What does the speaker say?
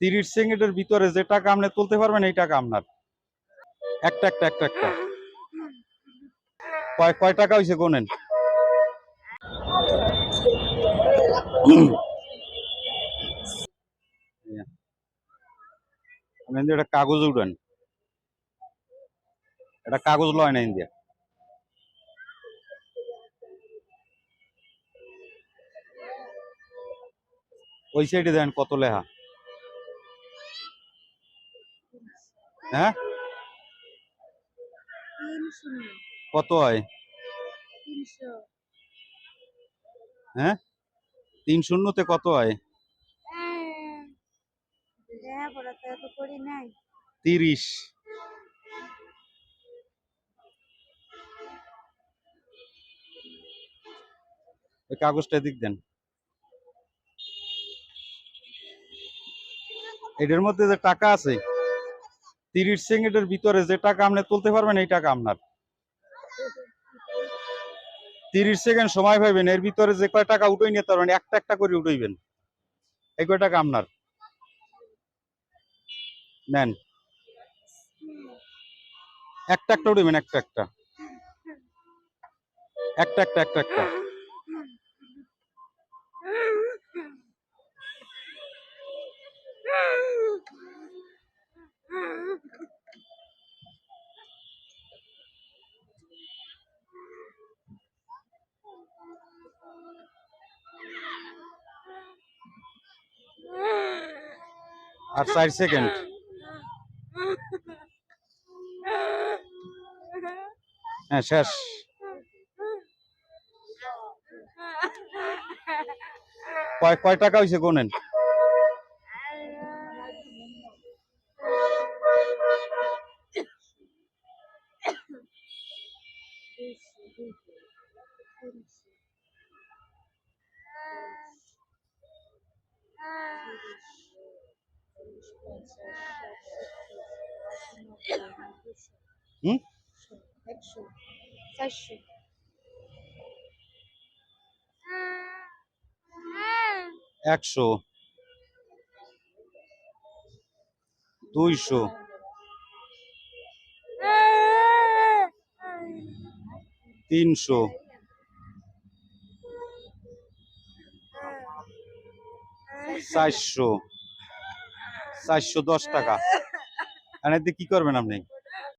তিরিশ সেকেন্ডের ভিতরে যে টাকা আপনি তুলতে পারবেন, এই টাকা আপনার। একটা একটা একটা একটা। কয় কয় টাকা হয়েছে গোনেন? একটা কাগজ উঠান এটা কাগজ লয় না ইন্ডিয়া। ওই সাইডে দেন কত লেখা। হ্যাঁ? কত হয়? হ্যাঁ? তিন শূন্যতে কত হয়? তিরিশ। ওই কাগজটা দিক দেন। এটার মধ্যে যে টাকা আছে? তিরিশ সেকেন্ডের ভিতরে যে টাকা আপনি তুলতে পারবেন, এই টাকা আপনার। তিরিশ সেকেন্ড সময় পাইবেন, এর ভিতরে যে কয় টাকা উঠে নিতে পারবেন, একটা একটা করে উঠাইবেন। এই কয় টাকা আপনার? নেন। একটা একটা উঠাইবেন, একটা একটা। একটা একটা একটা একটা। আর চার সেকেন্ড। হ্যাঁ শেষ। কয় কয় টাকা হয়েছে গোনেন? হুম একশো একশো। দুইশো। তিনশো। চারশো। চারশো দশ টাকা। এনে কি করবেন আপনি?